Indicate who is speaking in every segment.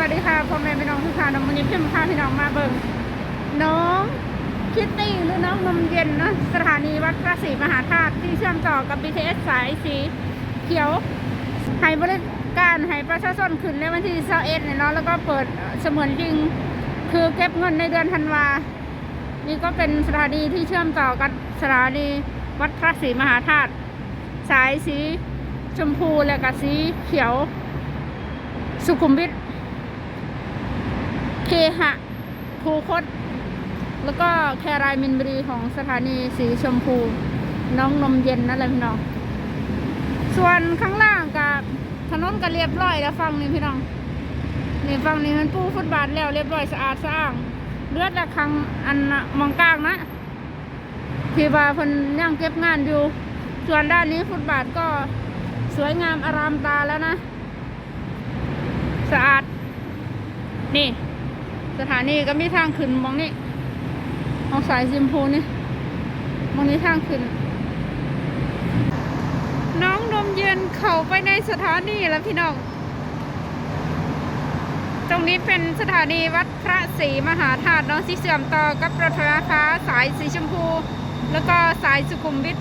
Speaker 1: จะพ่อแมาพาพี่น้องมาเบิ่งน้องคิตตี้หรือน้องนมเย็นเนะสถานีวัดพระศรีมหาธาตุที่เชื่อมต่อกับ BTS สายสีเขียวให้บริการให้ประชาชนขึ้นในวันที่21เนี่ยเนาะแล้วก็เปิดเสมือนจริงคือเก็บเงินในเดือนธันวานี่ก็เป็นสถานีที่เชื่อมต่อกับสถานีวัดพระศรีมหาธาตุสายสีชมพูและกับสีเขียว สุขุมวิท เคหะภูคต แล้วก็แครายมินบุรีของสถานีสีชมพู น้องนมเย็นนั่นแหละพี่น้อง ส่วนข้างล่างกับถนนก็เรียบร้อยแล้วฟังนี่พี่น้องนี่ฟังนี่มันปูฟุตบาทแล้วเรียบร้อยสะอาดสะอ้างเลือดละครังอันมองกลางนะที่ว่าเพิ่นยังเก็บงานอยู่ ส่วนด้านนี้ฟุตบาทก็สวยงามอารามตาแล้วนะ สะอาด นี่ สถานีก็มีทางขึ้นมองนี่มองสายซิมพูนี่มองนี้ทางขึ้น น้องนมเย็นเข้าไปในสถานีแล้วพี่น้อง ตรงนี้เป็นสถานีวัดพระศรีมหาธาตุน้องที่เสื่อมต่อกับรถไฟฟ้าสายสีชมพู แล้วก็สายสุขุมวิท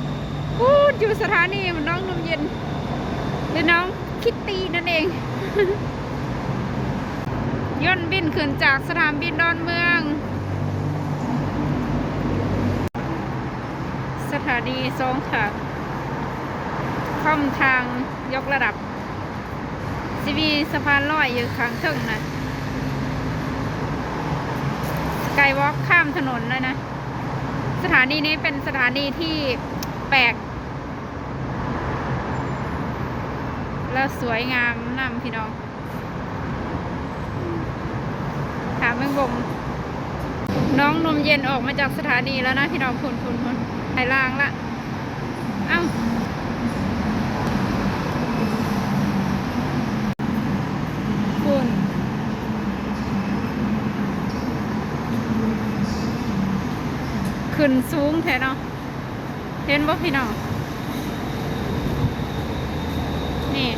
Speaker 1: พูดอยู่สถานีน้องนมเย็นหรือน้องคิตตี้นั่นเอง ย่นบินขึ้นจากสนามบินดอนเมือง สถานีสองขาค่อมทางยกระดับซีบีสะพานลอยอยู่ข้างเทึ่งนะสกายวอล์กข้ามถนนเลยนะ สถานีนี้เป็นสถานีที่แปลก แล้วสวยงามนำพี่น้อง ถามเมืองบงน้องนมเย็นออกมาจากสถานีแล้วนะพี่น้องคุณคุณคุณไายลางละเอ้าคุณขึ้นสูงแท้เนาะเห็นบ่พี่น้อง นี่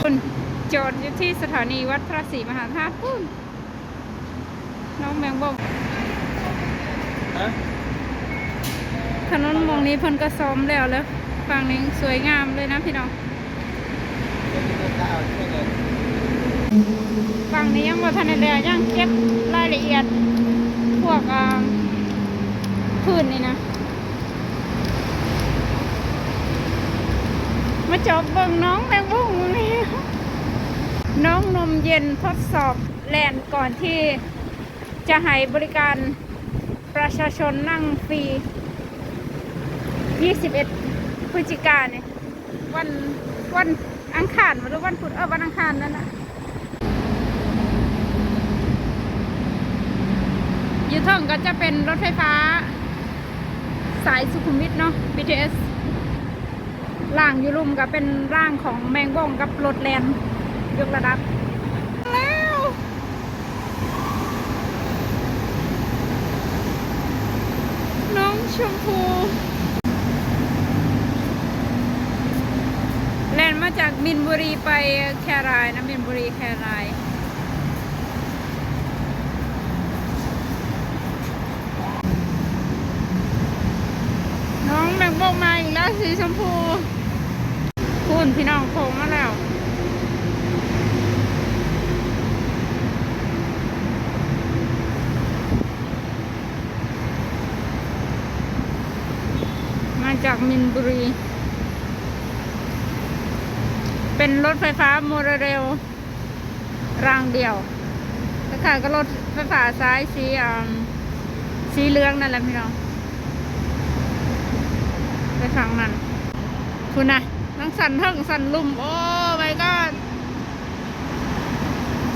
Speaker 1: คุณ จอดอยู่ที่สถานีวัดพระศรีมหาธาตุพุ่นน้องแมงบอก
Speaker 2: ฮะ
Speaker 1: ถนนหมองนี้เพิ่นก็ซ้อมแล้วแล้วฝั่งนี้สวยงามเลยนะพี่น้อง
Speaker 2: เป็นเรื่องข้าวช่วยเลย
Speaker 1: ฝั่งนี้ยังบ่ทันได้แล้วยังเก็บรายละเอียด พวกอ่าพื้นนี่นะมาจอบเบิ่งน้องแมงบุ้งนี่ น้องนมเย็นทดสอบแลนด์ก่อนที่จะให้บริการประชาชนนั่งฟรี 21 พฤศจิกาเนี่ยวันวันอังคารหรือวันพุธเออวันอังคารนั่นแหะยูท่องก็จะเป็นรถไฟฟ้า สายสุขุมวิทเนาะ BTS ล่างยูรุมก็เป็นร่างของแมงว่งกับรถแลนด์ ยกระดับ แล้วน้องชมพูแลนมาจากมินบุรีไปแครายนะมินบุรีแครายน้องแมงบงมาอีกแล้วสีชมพูคุณพี่น้องโค้งมาแล้ว จากมินบุรี เป็นรถไฟฟ้าโมเรลรางเดี่ยวแล้วค่ะก็รถไฟฟ้าซ้ายสีอ่าสีเหลืองนั่นแหละพี่น้อง ไปฟังมันคุณนะน้องสันเทิงสันลุ่ม โอ้ my god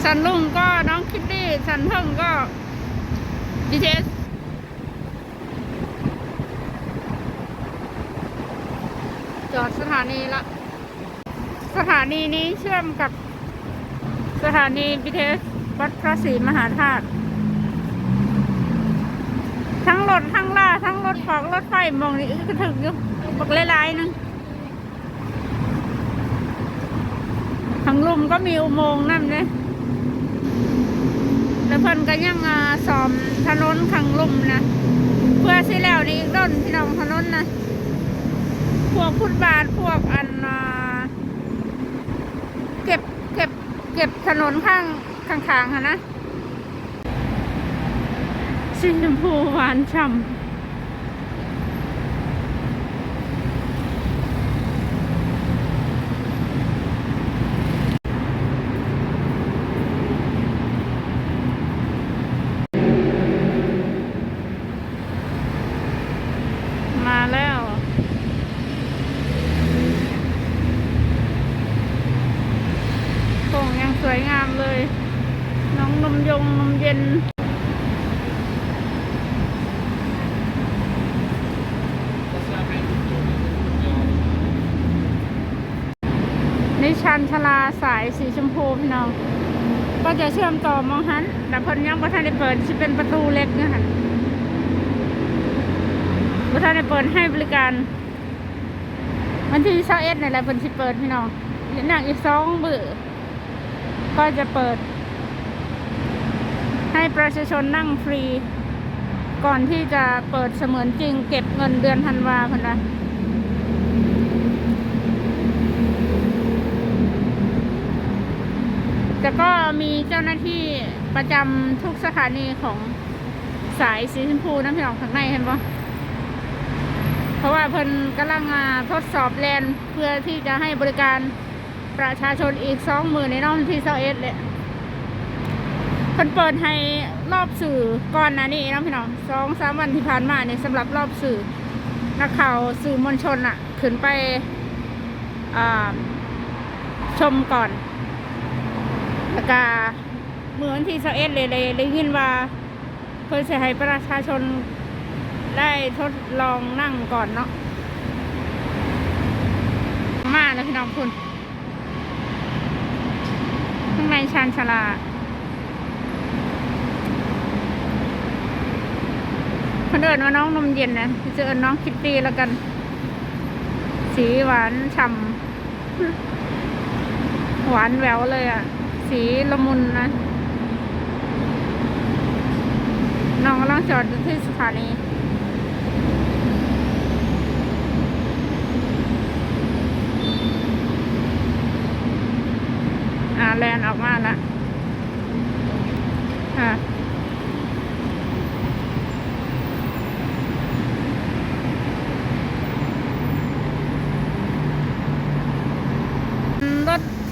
Speaker 1: สันลุ่มก็น้องคิตตี้สันเทิงก็ BTS จอดสถานีละ สถานีนี้เชื่อมกับสถานี BTS วัดพระศรีมหาธาตุทั้งรถทั้งล่าทั้งรถฟอกรถไฟมองนี่ก็ถึงอยู่บักหลายๆนึงทั้งลุมก็มีอุโมงค์นั่นเลยแล้วเพิ่นก็ยังอ่าซ่อมถนนข้างลุ่มนะ เพื่อสิแล้วนี่อีกด้นพี่น้องถนนนะ พวกฟุตบาทพวกอันเก็บเก็บเก็บถนนข้างข้างๆค่ะนะสีชมพูหวานฉ่ำมาแล้วโป่งยังสวยงามเลย น้องนมยงนมเย็นนิชันชลาสายสีชมพูพี่น้อง ก็จะเชื่อมต่อมองหันแต่เพิ่นยังประธานได้เปิดที่เป็นประตูเล็กเนะฮะประธานได้เปิดให้บริการ วันที่เช้าเอ็ดนี่แหละเพิ่นสิเปิดพี่น้องหนังอีกสองเบื่อก็จะเปิด ให้ประชาชนนั่งฟรี ก่อนที่จะเปิดเสมือนจริง เก็บเงินเดือนธันวาพันละแต่ก็มีเจ้าหน้าที่ประจำทุกสถานีของสายสีชมพูน้ำพี่น้องข้างในเห็นปะเพราะว่าเพิ่นกำลังอ่าทดสอบแลนเพื่อที่จะให้บริการประชาชนอีกสองหมื่นในน้องที่เซาเอสเลย เพิ่นเปิดให้รอบสื่อก่อนนะนี่น้องพี่น้องสองสามวันที่ผ่านมาเนี่ยสำหรับรอบสื่อนักข่าวสื่อมวลชนอะขึ้นไปชมก่อนแล้วก็เหมือนที่สิบเอ็ดเลยเลยได้ยินว่าเพื่อจะให้ประชาชนได้ทดลองนั่งก่อนเนาะมาแล้วพี่น้องคุณข้างในชานชาลาคน เดินว่าน้องนมเย็นนะจะเอินน้องคิตตี้แล้วกัน สีหวานฉ่ำหวานแววเลยอะ สีละมุนนะน้องกำลังจอดที่สถานี อ่าแลนออกมาแล้วค่ะ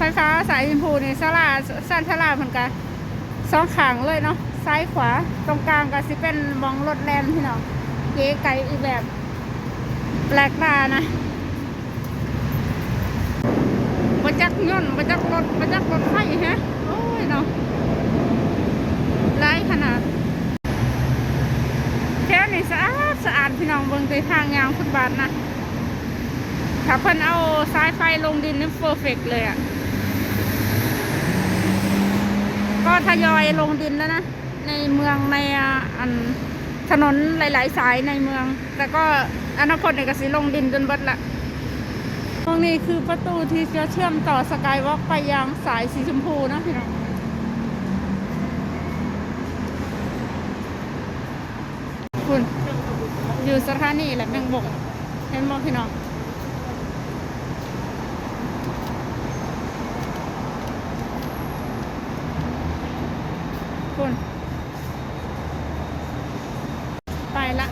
Speaker 1: ร ถไฟฟ้าสายชมพูนี่ซาลาสั้นซาลาเหมือนกันสองขางเลยเนาะซ้ายขวาตรงกลางก็สิเป็นมองรถแลนพี่น้องเก๋ไก่อีกแบบแปลกตานะประจักยนต์ประจักรถประจักรถไฟฮะโอ้ยเนาะร้ายขนาดแถวนี้สะอาดสะอาดพี่น้องเบิ่งไปทางยางฟุตบาทนะถ้าเพิ่นเอาสายไฟลงดินนี่เพอร์เฟกเลยอะ ก็ทยอยลงดินแล้วนะ ในเมืองในอันถนนหลาย ๆ สายในเมือง แต่ก็อนาคตเนี่ยก็สิลงดินจนเบิดละตรงนี้คือประตูที่จะเชื่อมต่อสกายวอล์กไปยังสายสีชมพูนะพี่น้องคุณอยู่สถานีแหละแมงบกเห็นบ่พี่น้อง คุณ ไปละ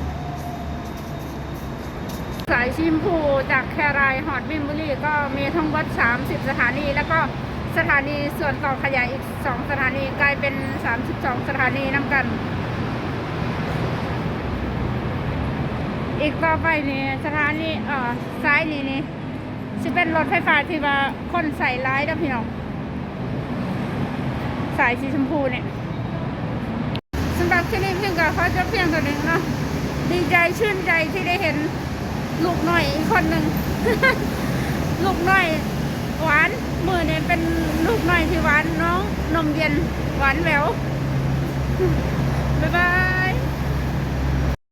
Speaker 1: ชิมพูจากแครายฮอดบิมบุรีก็มีทั้งหมด30 สถานี แล้วก็สถานีส่วนต่อขยายอีก 2 สถานีกลายเป็น 32 สถานีน้ำกัน อีกต่อไปนี่สถานีเอ่อซ้ายนี่นี่จะเป็นรถไฟฟ้าที่ว่าคนใส่ร้ายนะพี่น้องสายสีชมพูเนี่ยสำหรับที่นี่เพียงกับเขาจะเพียงตัวหนึ่งเนาะดีใจชื่นใจที่ได้เห็น ลูกหน่อยอีกคนหนึ่ง ลูกหน่อยหวานมือเนี่ยเป็นลูกหน่อยที่หวานน้องนมเย็นหวานแหววบ๊ายบาย